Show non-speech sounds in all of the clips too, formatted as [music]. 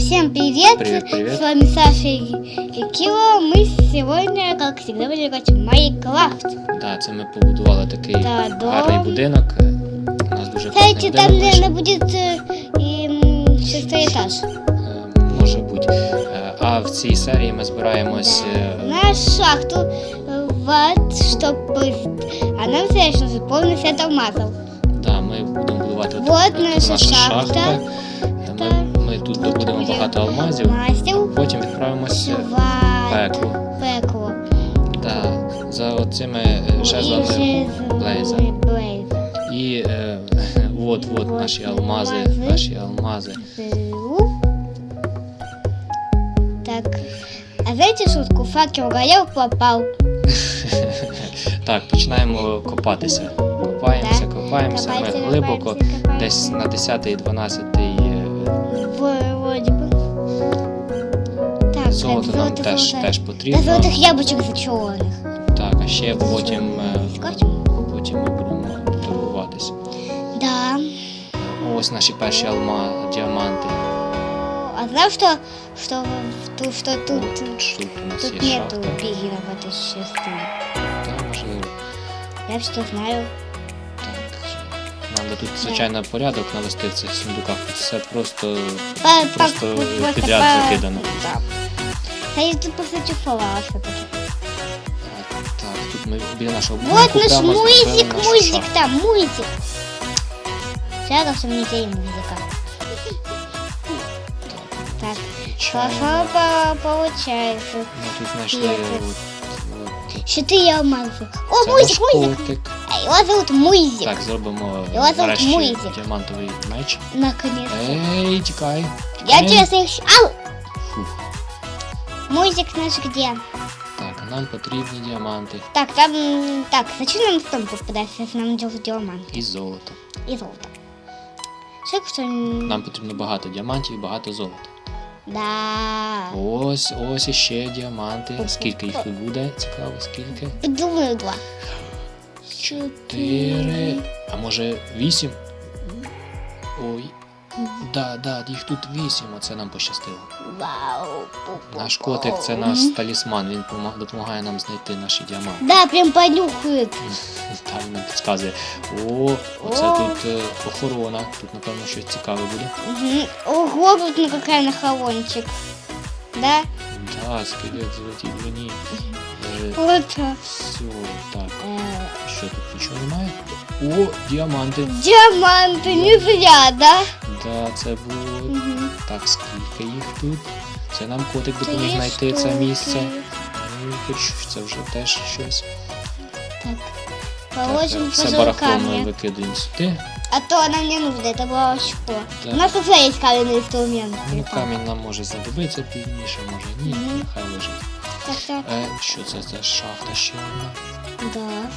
Всем привет! Привет, привет. С вами Саша и и Кира. Мы сегодня, как всегда, будем играть в Майнкрафт. Да, це ми побудували такий Та, дом. гарний будинок. У нас дуже класний Кстати, будинок там, наверное, вийшов. будет э, и, м, шестой этаж. Е, Може бути. Е, А в цій серії ми збираємось. е, На шахту э, вот, чтобы... А нам конечно же полный сет алмазов. Да, ми будемо будувати от- Вот от наша шахта. Е, Ми, ми тут добудемо багато алмазів, потім відправимось е, в пекло. Пекло. Да, за оцими е, жезлами Блейза. І е, [laughs] от, от наші алмази, наші алмази. Так. А знаете шутку? Факел горел, попал. [laughs] Так, починаємо копатися. Копаємося, копаємося. Ми глибоко, десь на 10-12 золото так, нам золото, теж, золото. теж Да потрібно. золотых яблочек зачарованных. Так, а ще потім, е, Скотч? потім ми будемо торгуватися. Да. Ось наші перші алма, діаманти. А знал, что, что, что, что тут, От тут у нас тут є нету шахта. пигера в этой части? Так, можливо. Я что знаю. Так. Нам би тут, звичайно, порядок навести в цих сундуках. Тут все просто, По- просто по- просто підряд по- закидано. Да. А я тут просто чувствовала все-таки. Так, так, тут ми біля нашого Вот будинку наш прямо зробили музик, нашу музик шахту. там, музик. Жалко, что мне день музыка. Так, Чай. хорошо по- получается. Ми тут знайшли Є. от, от, Четыре алмаза. О, це музик, наш музик. котик. А Его зовут Музик. Так, зробимо Його зовут нарешті Муїзик. діамантовий меч. Наконец-то. Ей, тікай. Я Ей. тебя слышу. Ау! Фух. Музик наш где? Так, а нам потрібні діаманти Так, там... Так, зачем нам в том попадаться, если нам делать диамант і золото. и золото? Что... м, Нам потрібно багато діамантів і багато золота. Да. Ось, ось іще діаманти. Скільки їх тут буде? Цікаво, скільки? Думаю, два. Чотири. А може вісім? Ой. Да, да, їх тут вісім, оце нам пощастило. Вау. Наш котик це наш талісман, він допомагає нам знайти наші діаманти. Да, прям понюхает. Там нам підказує. О, оце О. тут е, охорона. Тут, напевно, щось цікаве буде. Мгм. Ого, тут ну какая нахалончик. Да? Да, скелет золотій броні. Е, Вот. все, так. Э, Що тут нічого немає? О, діаманти. Диаманты не зря, да? Да, це було. Мгм. Так, скільки їх тут? Це нам котик Три допоміг знайти це штуки. місце. Ну, хоч це вже теж щось. Так. Так, Положим все позже барахло ми камни. викидаємо сюди. А то нам не нужно, это было очко. Так. У нас уже есть каменный инструмент. Ну, камінь нам може знадобитися пізніше, може ні, Мгм. нехай лежить. Так, так. Е, що це за шахта ще одна? Да.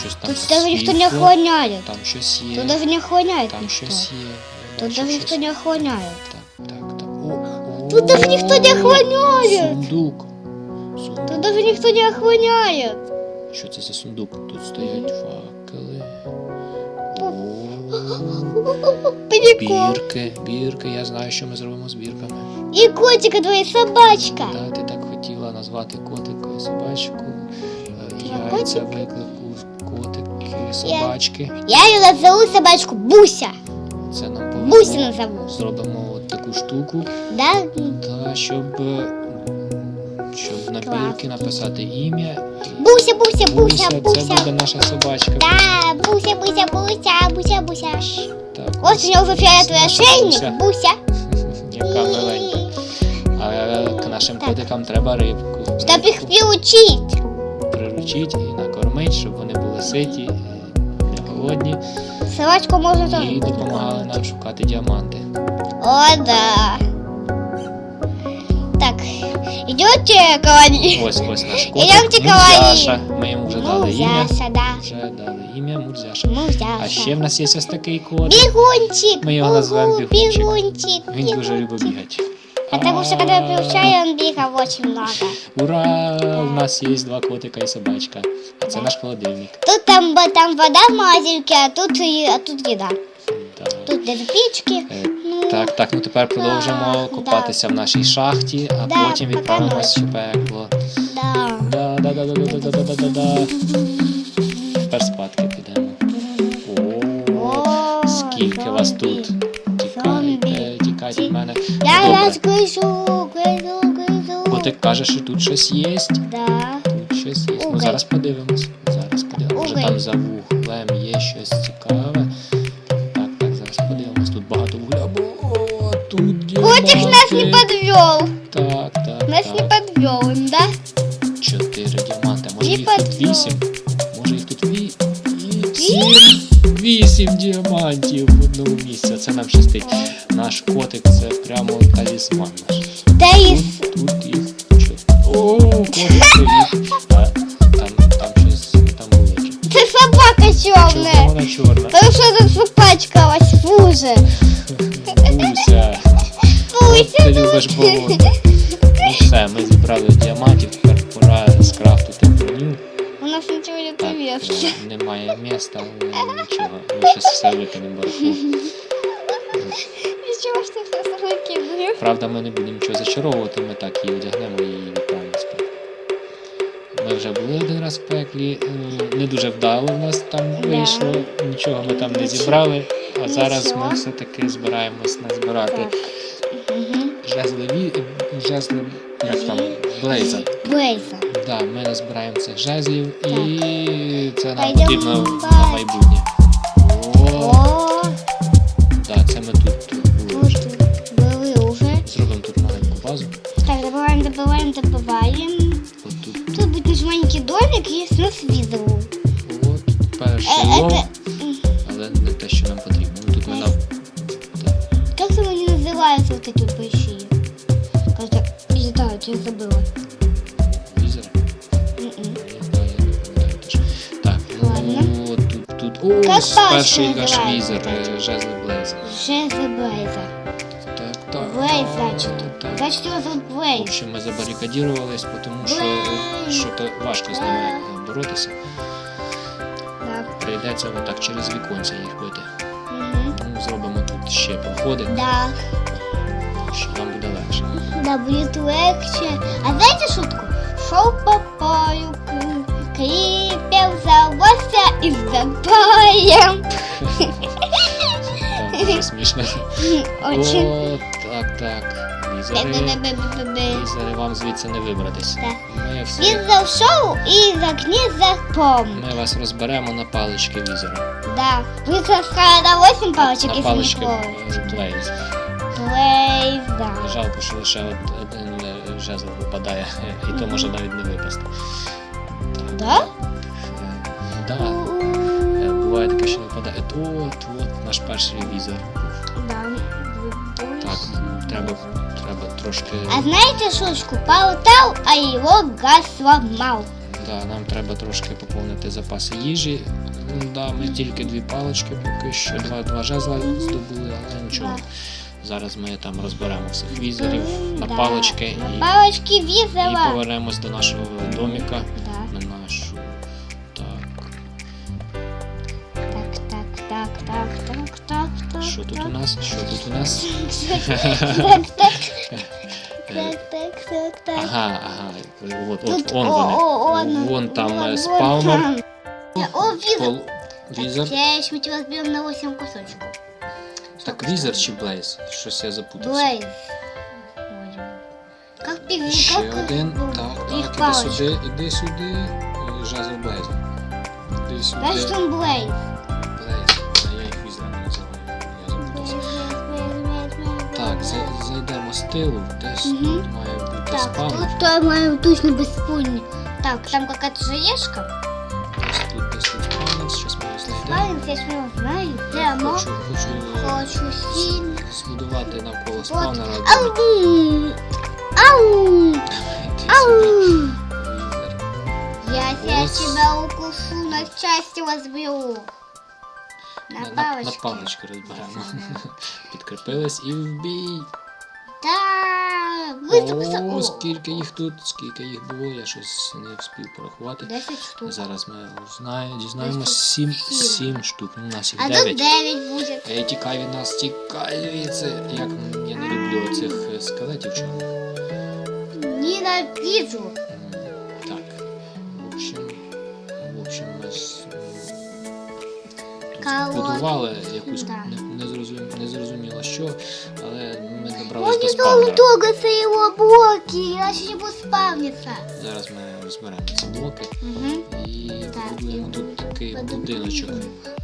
Щось там Тут даже никто не охраняет. Там щось є. Тут даже не охраняет Там никто. щось є. Я Тут бачу даже щось. не охраняет. Так, так, так. О, Тут даже никто не о, охраняет. Сундук. Сундук. Тут даже никто не охраняет. Що це за сундук? Тут стоять факели. О, Прикол. Бірки, бірки. Я знаю, що ми зробимо з бірками. И котика твоя собачка. Да, ти так хотіла назвати котика і собачку. Е, Яйця виклику, котики, собачки. Я ее назову собачку Буся. Це нам Буся назову. Зробимо от таку штуку, Да? та щоб, е, щоб на бірки написати ім'я. Буся, Буся, Буся, це буде наша собачка. Да, Буся, Буся, Буся, Буся, Буся. Так, Вот у уже фиолетовый наша ошейник. Буся. Буся. [laughs] Яка миленька. А к нашим котикам треба рибку. Их Рибку приучить. приручити і накормити, щоб вони були ситі, не голодні Собачку можно тоже. і допомагали нам шукати діаманти. О, да. Так, идете колони? Ось ось наш котик колоні. Мурзяша. Ми йому вже дали ім'я. Музяша, да. Вже дали ім'я Мурзяша. Музяша. А ще в нас є ось такий котик. Бегунчик. Мы его называем Угу, Бегунчик. Бегунчик. Він дуже любить бігати. Потому что когда я приучаю, он бегал очень много. Ура! У нас є два котика і собачка. А це наш холодильник. Тут там, бо- там вода в морозильке, а тут, и- а тут еда. Тут де пічки. Е, Ну, Так, так, ну тепер продовжимо да. копатися в нашій шахті, а Да, потім пока відправимось в пекло. да. Да, да, да, да, да, да, да, да, да, да. Тепер спадки підемо. О, О, скільки вас тут починають від мене. Я Добре. я скишу, кишу, кишу. Бо ти кажеш, що тут щось є? Да. Тут щось є. Ну зараз подивимось. Зараз подивимось. Може Угай. там за вуглем є щось цікаве. Так, так, зараз подивимось. Тут багато вугля. О, тут є. Котик нас не багато. подвел. Так, так. Нас не так. да? Чотири діаманти. Може Не їх тут підвів. вісім? Може їх тут ві... 8 діамантів в одному місці. Це нам щастить. Наш котик це прямо талісман наш. Де є? Тут, тут їх. О, котик привіт. А, там, там щось, там величе. Це собака чорна. Вона чорна. Тому що тут запачкалась в уже. Буся. Ти любиш болото. Ну все, ми зібрали діамантів нас не поверхи. е, немає міста, нічого. Ми щас все викинемо барахло. Ничего, что все выкидываю. Правда, ми не будемо нічого зачаровувати, ми так її одягнемо і відправимо спати. Ми вже були один раз в пеклі, е, не дуже вдало в нас там вийшло, нічого ми там не зібрали, а зараз Нічого. ми все-таки збираємось назбирати. Жезливі. жезли, як там, блейза. Блейза. Да, ми назбираємо цих жезлів і це нам Пойдемо потрібно бачити. на майбутнє. О, О, да, це ми тут були вже. тут были уже. Зробимо тут маленьку базу. Так, добываем, добываем, добываем. От тут. Тут будет наш маленький домик, есть у нас тут, тут. О, Как перший башня наш називається? візер, е, жезли Блейза. Жезы Блейза. Так, так. Блейз, так, значит. так, так. Значит, его зовут В Блейз. общем, ми забарикадірувались, тому що, Блейз. що то важко з ними е, боротися. Да. Прийдеться отак через віконця їх бити. Мгм. Ну, зробимо тут ще проходи, Да. що нам буде легше. Да, будет легче. А знаете шутку? Шел по полю, к- крепел, Так, дуже смішно. Очень. О, так, так. Візери. Вам звідси не вибратись. Ми, всі, Він зайшов і загніс за пом. ми вас розберемо на палички візера. Да. Вы сказали на 8 палочек, на если не палички. Блейз. Блейз, да. Жалко, що лише од- один е, жезл випадає, [laughs] і то може навіть не випасти. Да? Е, Да. Буває таке, що випадає. От, от наш перший візер. Да. Так, треба, треба трошки. А знаете шутку? Полтал, а его газ сломал. Да, нам треба трошки поповнити запаси їжі. Да, ми тільки дві палички, поки що два, два жезла здобули, але нічого. Да. Зараз ми там розберемо всіх візерів на Да. палички і, На палочки і повернемось до нашого доміка. Да. так, так, так, так, так, так. Що тут так. у нас? Що тут у нас? Так, так. Е, Так, так, так, так. Ага, ага. От, Тут, от, он о, вони. о, он, Вон там вон, е, вон спаунер. там. О, визор. Пол... Візер. Сейчас мы тебя разберем на 8 кусочков. Так, візер чи Блейз? Щось я запутався. Блейз. Вроде. Как пиви, Ще как один. ну, Так, их так, іди палочка. сюди, іди сюди. Е, Жезл Блейза. Іди сюди. Значит, он Блейз. Блейз. Зайдемо з тилу, десь угу. тут має бути спам. Так, тут має точно без спальні. Так, там якась жаєшка. Десь тут, десь тут спавнець, щось ми знайдемо. Спавнець, я ж не знаю. Я хочу, хочу, е, хочу сін. Збудувати навколо спавнера. Ау! Ау! Ау! Я тебя укушу, на части возбью. На На, на, на палички розберемо. [laughs] Підкріпились і в бій. Быстро. О, скільки їх тут, скільки їх було, я щось не встиг порахувати. 10 штук. Зараз ми узнаємо, дізнаємось Десять. 7, Сім. 7 штук. Ну, у нас їх А тут 9. 9 будет. Ей, тікай від нас, тікай звідси. Як я не люблю цих е, скелетів чорних. Ненавижу. Будували якусь Да. не, не, зрозум, не зрозуміло що, але ми Он до не спавнера. должен трогаться его блоки, иначе не спавниться. Зараз ми розберемо ці блоки Угу. і Так. побудуємо тут такий будиночок.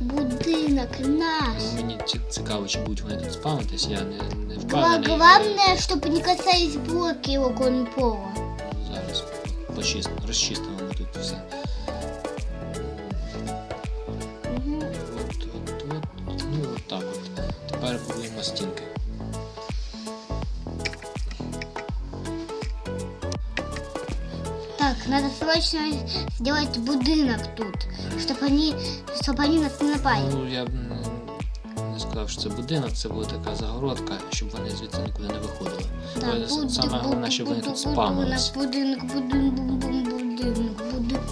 Будинок наш. Ну, мені цікаво, чи будуть вони тут спавнитись, я не, не впевнений. Главное, чтобы не касались блоки его кроме пола. Зараз почист, розчистимо стінки. Так, надо срочно сделать будинок тут, чтобы они, чтобы они нас не напали. Ну, я б не сказав, що це будинок, це була така загородка, щоб вони звідси нікуди не виходили. Ой, буд- Саме головне, щоб вони тут спавнились. Будинок, будинок, будинок, будинок, будинок,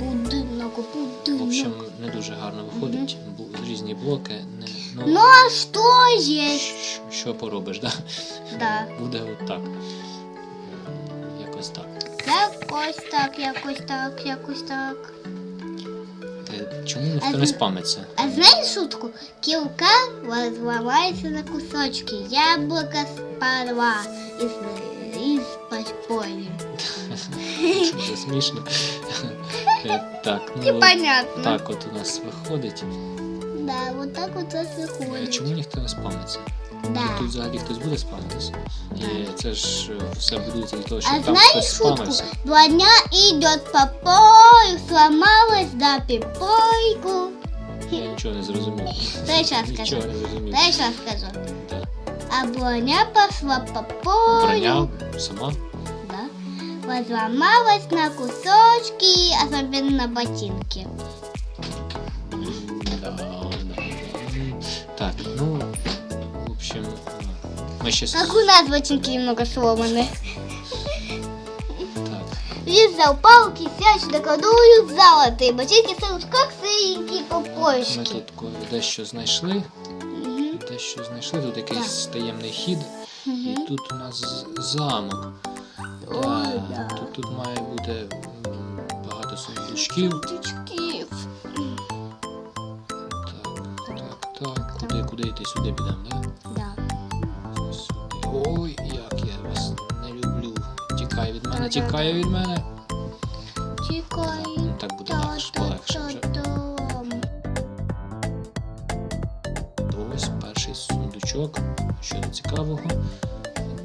будинок, В будинок. общем, не дуже гарно виходить. Бу- Різні блоки. Не, ну, Ну а что есть? щ- що поробиш, да? Да. Буде от так. Якось так. Якось так, якось так, якось так. Е, Чому ніхто не спамиться? А знаешь шутку? Килка разломается на кусочки. Яблоко сперва из, из подполья. Це смішно. Е, Так, ну Непонятно. так от у нас виходить. Да, вот так вот это Е, выходит. Чому ніхто не спамиться? Да. Тут взагалі хтось буде спамитися. І Так. це ж е, все будується для того, щоб А там знаешь хтось шутку? спамився. Броня идет по полю, сломалась до пипойку. Я нічого не зрозумів. Дай щас Нічого скажу. не зрозумів. Дай сейчас скажу. Да. А броня пошла по полю. Броня сама. Да. Разломалась на кусочки, особенно на ботинки. ми ще... Как у нас ботинки немного сломаны. Так, Лиз взял палки, сяч докладывают золотые. Ботинки стоят как сыренькие ми попочки. тут ко- дещо знайшли. Мгм. Дещо знайшли, тут якийсь таємний хід. І Мгм. тут у нас з- замок. Ой, Да, да. Тут, тут має бути м, багато сундучків. Птички. Так, так, так. Куди, куди йти? Сюди підемо, да? Да. Сюди. Ой, як я вас не люблю. Тікай від мене, тікай від мене. Тикай. Ну, Так буде легше, полегше вже. Ось перший сундучок. Що тут цікавого?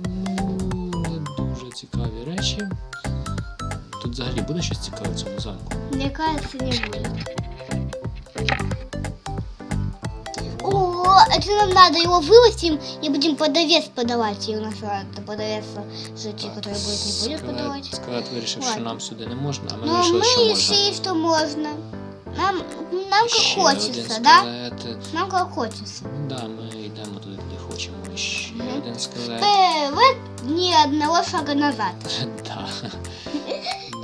Ну, не дуже цікаві речі. Тут взагалі буде щось цікаве в цьому замку. Мне кажется, не будет. это нам надо его вывести и будем подовес подавать. И у нас ладно, подовес житель, который будет, не будет Скелет, подавать. скелет вирішив, що Ладно. нам сюди не можна, а ми Но вирішили, мы що можна. решили, что можно. Нам, нам как Ще хочется, один да? скелет. Нам как хочется. Да, ми йдемо туди, куди хочемо. Ще Мгм. один скелет. Вперед, ни одного шага назад. Да. [laughs]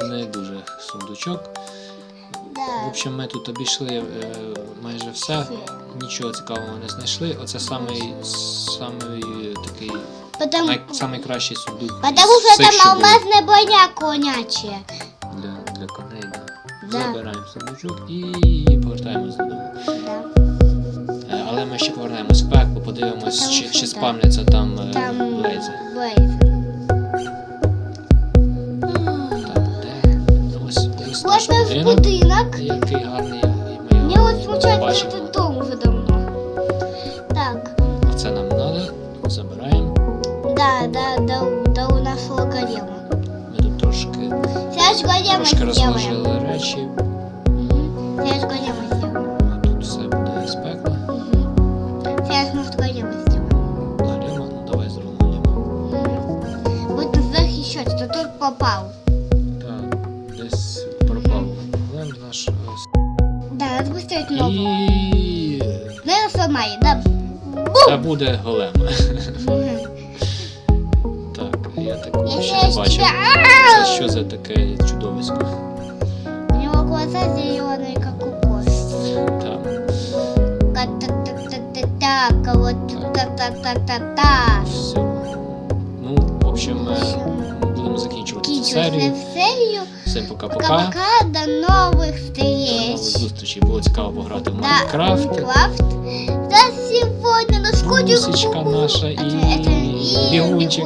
Не дуже сундучок. В общем, ми тут обійшли е, майже все. Нічого цікавого не знайшли. Оце самий, самий такий Потому, най, самий кращий сундук. потому там що було алмазная броня конячая. для, для коней. Да. Да. Забираємо сундучок і повертаємось додому. Да. Е, Але ми ще повернемось в пекло, подивимось, Потому чи, що чи так. спавняться там, е, Там. Блейз. Наш будинок. Який гарний. Мені от вот случайно этот дом уже давно. Так, Оце нам надо. Забираємо. да, да, да, да у нашего голема. Ми тут трошки, трошки розложили речі. Мгм. Сейчас голема буде голем. Так, Я такого ще не бачив. Це що за таке чудовисько? У него глаза зеленые, как у кошки. Так, Та-та-та-та-та, вот та-та-та-та-та. все. Ну, в общем, е, будемо закінчувати цю серію. Серію. Всім пока-пока. Пока-пока, до нових До нових зустрічей. Було цікаво пограти в Майнкрафт. Майнкрафт. Сегодня на сходе Русечка наша и, Это- это- и бегунчик.